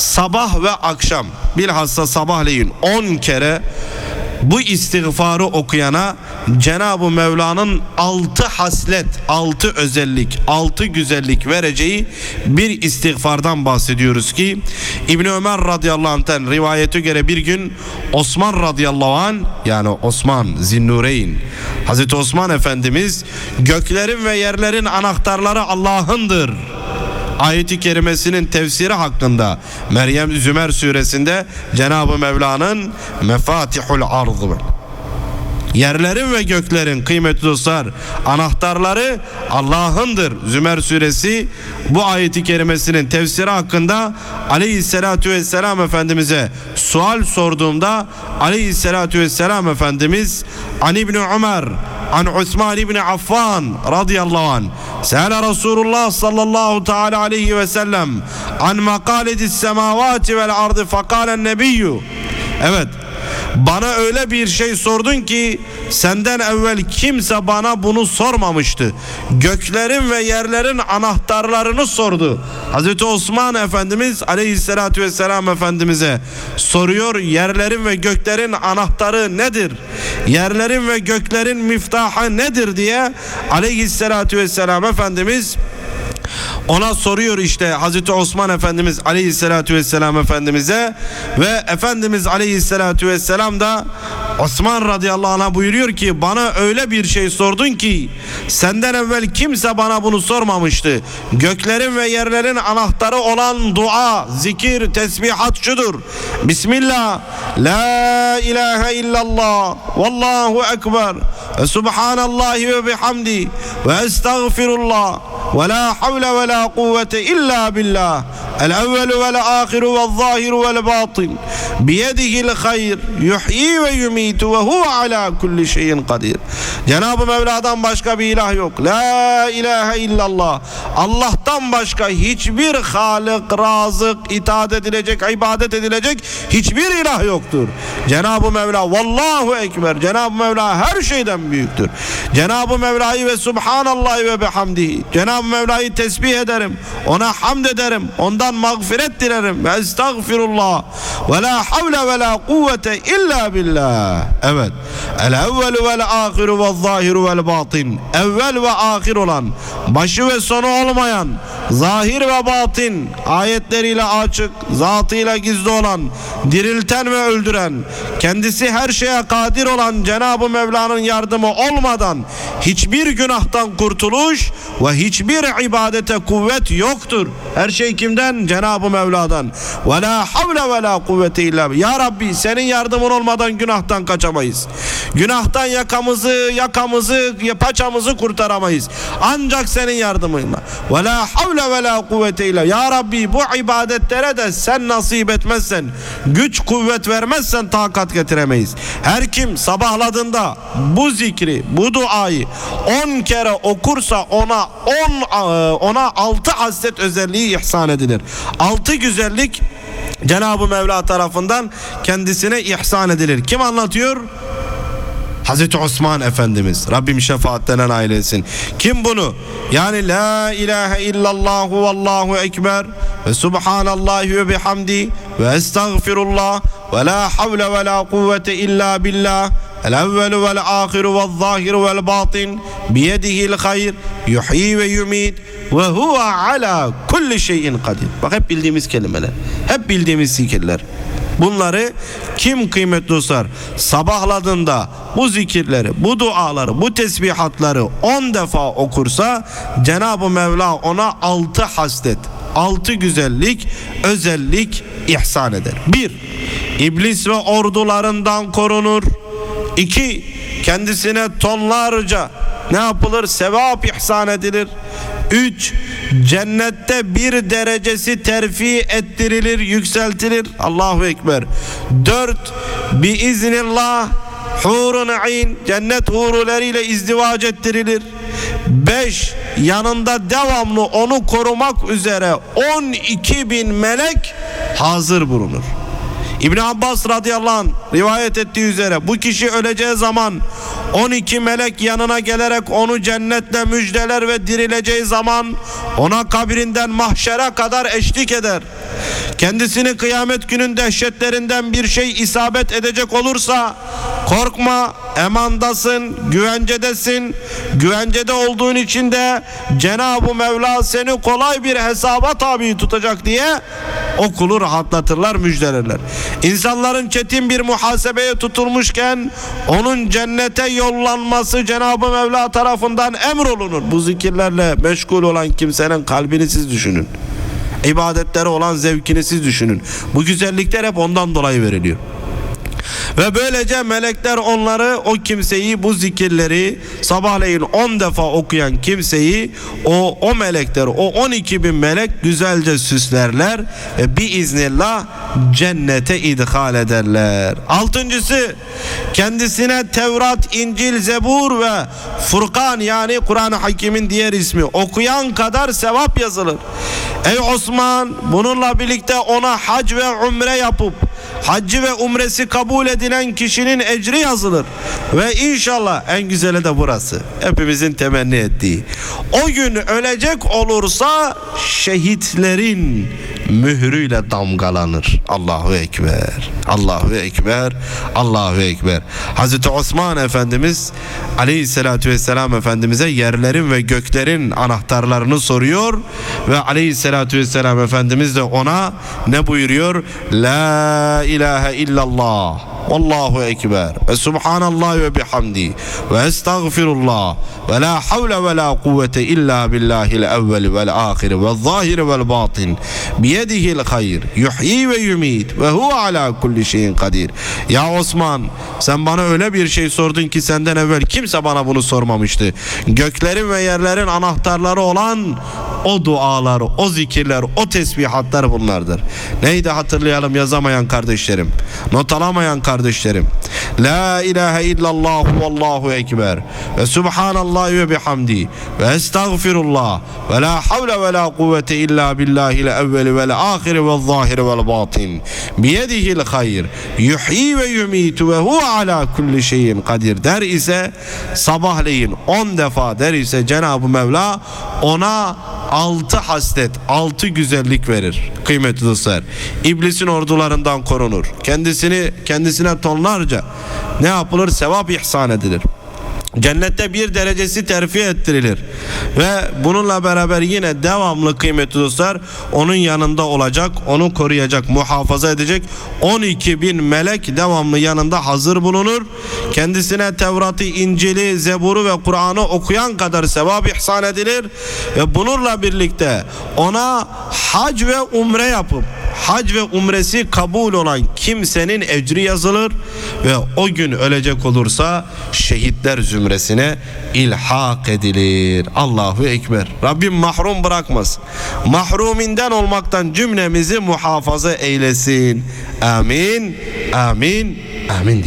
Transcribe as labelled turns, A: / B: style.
A: sabah ve akşam bilhassa sabahleyin 10 kere bu istiğfarı okuyana Cenab-ı Mevla'nın altı haslet, altı özellik, altı güzellik vereceği bir istiğfardan bahsediyoruz ki İbn Ömer radıyallahu anh'ten rivayete göre bir gün Osman radıyallahu anh yani Osman Zinnureyn Hazreti Osman Efendimiz göklerin ve yerlerin anahtarları Allah'ındır ayeti kerimesinin tefsiri hakkında Meryem Zümer suresinde Cenab-ı Mevla'nın mefatihul arzı Yerlerin ve göklerin kıymetli dostlar anahtarları Allah'ındır. Zümer suresi bu ayeti kerimesinin tefsiri hakkında aleyhissalatü vesselam Efendimiz'e sual sorduğumda aleyhissalatü vesselam Efendimiz An İbni Ömer An Osman İbni Affan radıyallahu an Sehala Resulullah sallallahu teala aleyhi ve sellem an makaleti semavati vel ardı fakalen nebiyyü Evet bana öyle bir şey sordun ki senden evvel kimse bana bunu sormamıştı. Göklerin ve yerlerin anahtarlarını sordu. Hazreti Osman Efendimiz Aleyhisselatü Vesselam Efendimiz'e soruyor yerlerin ve göklerin anahtarı nedir? Yerlerin ve göklerin miftahı nedir diye Aleyhisselatü Vesselam Efendimiz ona soruyor işte Hazreti Osman Efendimiz Aleyhisselatü Vesselam Efendimiz'e ve Efendimiz Aleyhisselatü Vesselam da Osman radıyallahu anh'a buyuruyor ki bana öyle bir şey sordun ki senden evvel kimse bana bunu sormamıştı. Göklerin ve yerlerin anahtarı olan dua, zikir, tesbihat şudur. Bismillah, la ilahe illallah, vallahu ekber, subhanallahi ve bihamdi, ve estağfirullah, ve la havle ve la kuvvete illa billah. الأول والآخر والظاهر والباطن بيده الخير يحيي ve يميت وهو على كل şeyin kadir. Cenab-ı Mevla'dan başka bir ilah yok. La ilahe illallah. Allah'tan başka hiçbir halik, razık, itaat edilecek, ibadet edilecek hiçbir ilah yoktur. Cenab-ı Mevla vallahu ekber. Cenab-ı Mevla her şeyden büyüktür. Cenab-ı Mevla'yı ve subhanallah ve bihamdihi. Cenab-ı Mevla'yı tesbih ederim. Ona hamd ederim. Ondan mağfiret dilerim. Ve estağfirullah. Ve la havle ve la kuvvete illa billah. Evet. El evvelu vel ahiru vel zahiru vel batin. Evvel ve ahir olan, başı ve sonu olmayan, zahir ve batin, ayetleriyle açık, zatıyla gizli olan, dirilten ve öldüren, kendisi her şeye kadir olan Cenab-ı Mevla'nın yardımı olmadan hiçbir günahtan kurtuluş ve hiçbir ibadete kuvvet yoktur. Her şey kimden? Cenab-ı Mevla'dan. Ve la havle ve la kuvvete illa. Ya Rabbi senin yardımın olmadan günahtan kaçamayız. Günahtan yakamızı, yakamızı, paçamızı kurtaramayız. Ancak senin yardımınla. Ve la havle ve la kuvvete illa. Ya Rabbi bu ibadetlere de sen nasip etmezsen, güç kuvvet vermezsen takat getiremeyiz. Her kim sabahladığında bu zikri, bu duayı 10 kere okursa ona 10 ona 6 haslet özelliği ihsan edilir. 6 güzellik Cenab-ı Mevla tarafından kendisine ihsan edilir. Kim anlatıyor? Hazreti Osman Efendimiz Rabbim şefaatlenen ailesin. Kim bunu? Yani la ilahe illallah vallahu ekber ve subhanallahi ve bihamdi ve estağfirullah ve la havle ve la kuvvete illa billah الأول والآخر والظاهر والباطن بيده الخير يحيي ve yumit ve huve ala kulli şeyin kadir. Bak hep bildiğimiz kelimeler. Hep bildiğimiz zikirler. Bunları kim kıymetli dostlar sabahladığında bu zikirleri, bu duaları, bu tesbihatları 10 defa okursa Cenab-ı Mevla ona 6 haslet, 6 güzellik, özellik ihsan eder. 1. İblis ve ordularından korunur. 2. Kendisine tonlarca ne yapılır? Sevap ihsan edilir. 3. Cennette bir derecesi terfi ettirilir, yükseltilir. Allahu Ekber. 4. Biiznillah hurun ayn cennet huruleriyle izdivac ettirilir. 5. Yanında devamlı onu korumak üzere 12 bin melek hazır bulunur. İbn Abbas radıyallahu anh rivayet ettiği üzere bu kişi öleceği zaman 12 melek yanına gelerek onu cennetle müjdeler ve dirileceği zaman ona kabrinden mahşere kadar eşlik eder. Kendisini kıyamet günün dehşetlerinden bir şey isabet edecek olursa korkma emandasın güvencedesin güvencede olduğun için de Cenab-ı Mevla seni kolay bir hesaba tabi tutacak diye o kulu rahatlatırlar müjdelerler. İnsanların çetin bir muhasebeye tutulmuşken onun cennete yollanması Cenab-ı Mevla tarafından emrolunur. Bu zikirlerle meşgul olan kimsenin kalbini siz düşünün. İbadetlere olan zevkini siz düşünün. Bu güzellikler hep ondan dolayı veriliyor. Ve böylece melekler onları o kimseyi bu zikirleri sabahleyin 10 defa okuyan kimseyi o o melekler o 12 bin melek güzelce süslerler ve biiznillah cennete idhal ederler. Altıncısı kendisine Tevrat, İncil, Zebur ve Furkan yani Kur'an-ı Hakim'in diğer ismi okuyan kadar sevap yazılır. Ey Osman bununla birlikte ona hac ve umre yapıp haccı ve umresi kabul edilen kişinin ecri yazılır. Ve inşallah en güzeli de burası. Hepimizin temenni ettiği. O gün ölecek olursa şehitlerin mührüyle damgalanır. Allahu Ekber. Allahu Ekber. Allahu Ekber. Hazreti Osman Efendimiz Aleyhisselatü Vesselam Efendimiz'e yerlerin ve göklerin anahtarlarını soruyor ve Aleyhisselatü Vesselam Efendimiz de ona ne buyuruyor? La ilahe illallah. Allahu Ekber. Ve Subhanallah ve bihamdi. Ve estağfirullah. Ve la havle ve la kuvvete illa billahil evveli vel ahiri ve zahiri vel batin. Biyedihil hayr. Yuhyi ve yumit. Ve huve ala kulli şeyin kadir. Ya Osman sen bana öyle bir şey sordun ki senden evvel kimse bana bunu sormamıştı. Göklerin ve yerlerin anahtarları olan o dualar, o zikirler, o tesbihatlar bunlardır. Neydi hatırlayalım yazamayan kardeşlerim. Not alamayan kardeşlerim. La ilahe illallah vallahu ekber. Ve subhanallah ve bihamdi. Ve estağfirullah. Ve la havle ve la kuvvete illa billahil evveli vel ahiri vel zahiri vel batin. Biyedihil hayr. Yuhyi ve yumitu ve huve ala kulli şeyin kadir der ise sabahleyin 10 defa der ise Cenab-ı Mevla ona altı haslet, altı güzellik verir. Kıymetli dostlar. İblisin ordularından korunur. Kendisini kendisine tonlarca ne yapılır? Sevap ihsan edilir. Cennette bir derecesi terfi ettirilir. Ve bununla beraber yine devamlı kıymetli dostlar onun yanında olacak, onu koruyacak, muhafaza edecek 12 bin melek devamlı yanında hazır bulunur. Kendisine Tevrat'ı, İncil'i, Zebur'u ve Kur'an'ı okuyan kadar sevap ihsan edilir. Ve bununla birlikte ona hac ve umre yapıp hac ve umresi kabul olan kimsenin ecri yazılır ve o gün ölecek olursa şehitler zümresine ilhak edilir. Allahu Ekber. Rabbim mahrum bırakmaz. Mahruminden olmaktan cümlemizi muhafaza eylesin. Amin. Amin. Amin.